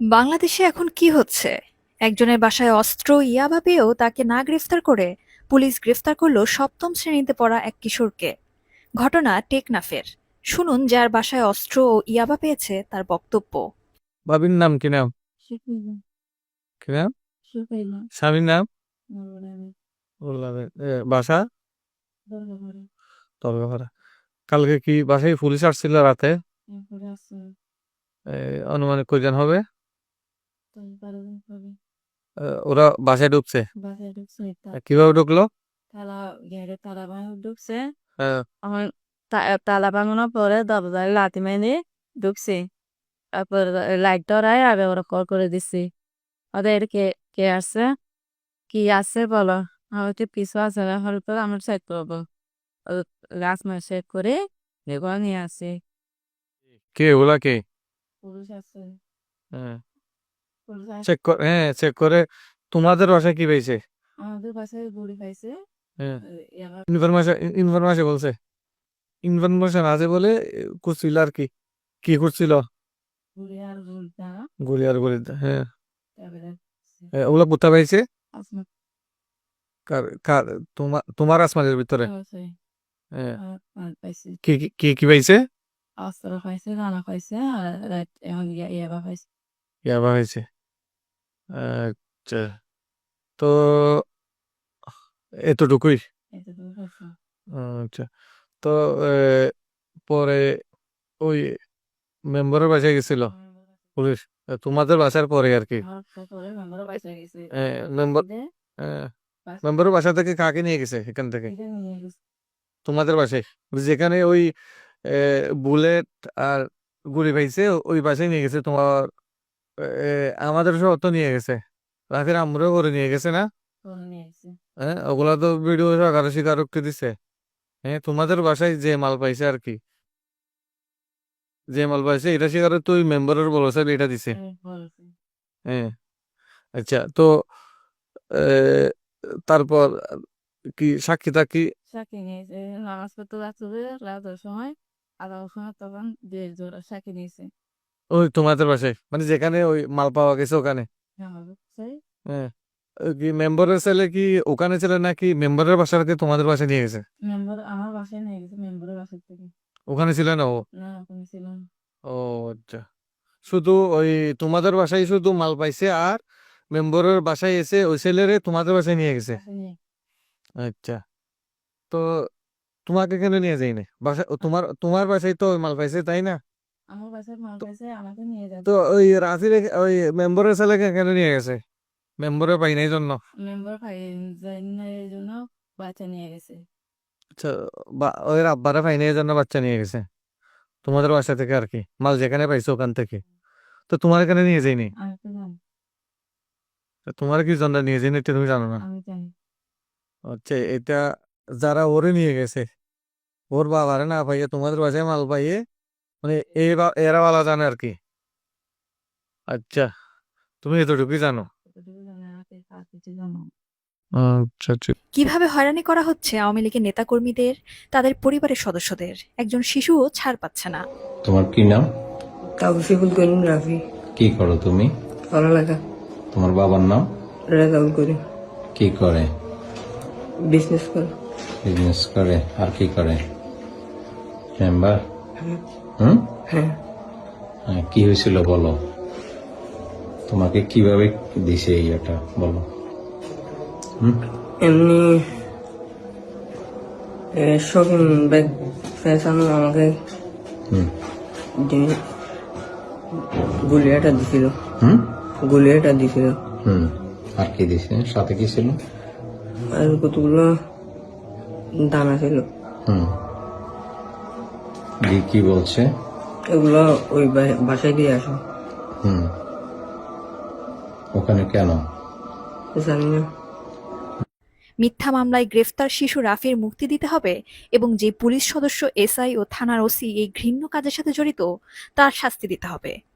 বাংলাদেশে এখন কি হচ্ছে? একজনের বাসায় অস্ত্র ইয়াবা পেয়েও তাকে না গ্রেফতার করে পুলিশ গ্রেফতার করল সপ্তম শ্রেণীতে পড়া এক কিশোরকে। ঘটনা টেকনাফের। শুনুন যার বাসায় অস্ত্র ও ইয়াবা পেয়েছে তার বক্তব্য। বাবির নাম কি নাম? কি নাম? স্বামীর নাম? বাসা? কালকে কি বাসায় পুলিশ আসছিল রাতে? অনুমানিক কয়জন হবে? বারো ওরা বাসায় ঢুকছে? বাসায় ঢুকছে কীভাবে ঢুকলো? তালা গেড়ে তালা ভাঙা ঢুকছে। হ্যাঁ, আমার তালা ভাঙানোর পরে দরজায় লাথি মেরে ঢুকছে। তারপর লাইট ধরায় আগে ওরা কল করে দিছি। ওদের কে কে আছে? কি আছে বলো? আমার তো পিছু আছে না হলে পরে আমরা সাইড করব। গাছ মাছ সেট করে এগুলো নিয়ে আসে। কে ওলা কে? পুলিশ আছে। হ্যাঁ। চেক করে হ্যাঁ চেক করে। তোমাদের বাসায় কি পেয়েছে আমাদের বাসায় গুড়ি পাইছে। হ্যাঁ। ইনফরমেশন ইনফরমেশন বলছে। ইনফরমেশন আছে বলে করছিল আর কি। কি করছিল? গুড়ি আর গুড়িটা গুলি আর গুলি হ্যাঁ। ওগুলো কোথা পাইছে? কার কার তোমার তোমার আসমানের ভিতরে। হ্যাঁ। কি কি- কি পাইছে? অস্ত্র পাইছে রানা পাইছে আর এখন ইয়াবা পাইছে। ইয়াবা হয়েছে আচ্ছা তো এতটুকুই? আচ্ছা তো পরে ওই মেম্বারের বাসায় গেছিল? পুলিশ? তোমাদের বাসার পরে আর কি? মেম্বার মেম্বারের বাসা থেকে কাকে নিয়ে গেছে এখান থেকে? তোমাদের বাসায়? যেখানে ওই বুলেট আর গুলি পাইছে ওই বাসায় নিয়ে গেছে তোমার আমাদের নিয়ে গেছে। আমরাও করে নিয়ে গেছে না? হ্যাঁ ওগুলা তো ভিডিও সহকারে স্বীকারোক্তি দিছে। হ্যাঁ তোমাদের বাসায় যে মাল পাইছে আর কি? যে মাল পাইছে এটা স্বীকার তো ওই মেম্বারের বলছে এটা দিছে। হ্যাঁ আচ্ছা তো তারপর কি সাক্ষী টাক্ষী সাক্ষী নিয়েছে নামাজ পড়তে রাতের সময় আদার সময় তখন জোড়া সাক্ষী নিয়েছে। ওই তোমাদের বাসায়। মানে যেখানে ওই মাল পাওয়া গেছে ওখানে। হ্যাঁ কি মেম্বারের ছেলে কি ওখানে ছিল নাকি মেম্বারের বাসাকে তোমাদের বাসায় নিয়ে গেছে? মেম্বার আমার বাসায় নিয়ে গেছে মেম্বারের বাসার থেকে। ওখানে ছিল না ও? না ওখানে ছিল না। ও আচ্ছা। শুধু ওই তোমাদের বাসায় শুধু মাল পাইছে আর মেম্বারের বাসায় এসে ওই ছেলেরে তোমাদের বাসায় নিয়ে গেছে? আচ্ছা। তো তোমাকে কেন নিয়ে যায়নি? বাসা ও তোমার তোমার বাসায় তো মাল পাইছে তাই না? আমার বাসায় মাল তো- পাইছে আমাকে নিয়ে যাবে। তো ওই রাতের ওই মেম্বারের ছেলেকে কেন নিয়ে গেছে? মেম্বারে পাই নাই জন্য? মেম্বার পাই যায় না এই জন্য বাচ্চা নিয়ে গেছে। আচ্ছা বা- ওই আব্বারা পাই নাই এই জন্য বাচ্চা নিয়ে গেছে? তোমাদের বাসা থেকে আর কি? মাল যেখানে পাইছো ওখান থেকে? তো তোমার এখানে নিয়ে যায়নি? আমি তো জানি। তো তোমার কি জন্য নিয়ে যায়নি এটা তুমি জানো না? আমি জানি। আচ্ছা এটা যারা ওরে নিয়ে গেছে ওর বাবারে না পাইয়ে তোমাদের বাসায় মাল পাইয়ে মানে এই বা- এরা বালা জানে আর কি। আচ্ছা তুমি এতটুকুই জানো? আচ্ছা আচ্ছা কীভাবে হয়রানি করা হচ্ছে আওয়ামী লীগের নেতাকর্মীদের তাদের পরিবারের সদস্যদের? একজন শিশুও ছাড় পাচ্ছে না। তোমার কি নাম? তাবসিফুল করিম রাফি। কি করো তুমি? পড়ালেখা। তোমার বাবার নাম? রেজাউল করিম। কি করে? বিজনেস করে। বিজনেস করে আর কি করে? মেম্বার হুম হ্যাঁ। হ্যাঁ, কি হয়েছিল বলো? তোমাকে কীভাবে দিছে এটা বলো। হুম? এমনি শপিং ব্যাগ ফ্যাশন আমাকে গুলিয়াটা দিছিল। হুম? গুলিয়াটা দিছিল। হুম। আর কি দিছে? সাথে কি ছিল? আর কতগুলো দানা ছিল। হুম। কি বলছে? এগুলো ওই বাসায় দিয়ে আসো। হুম। ওখানে কেন? জানি না। মিথ্যা মামলায় গ্রেফতার শিশু রাফির মুক্তি দিতে হবে এবং যে পুলিশ সদস্য এসআই ও থানার ওসি এই ঘৃণ্য কাজের সাথে জড়িত তার শাস্তি দিতে হবে।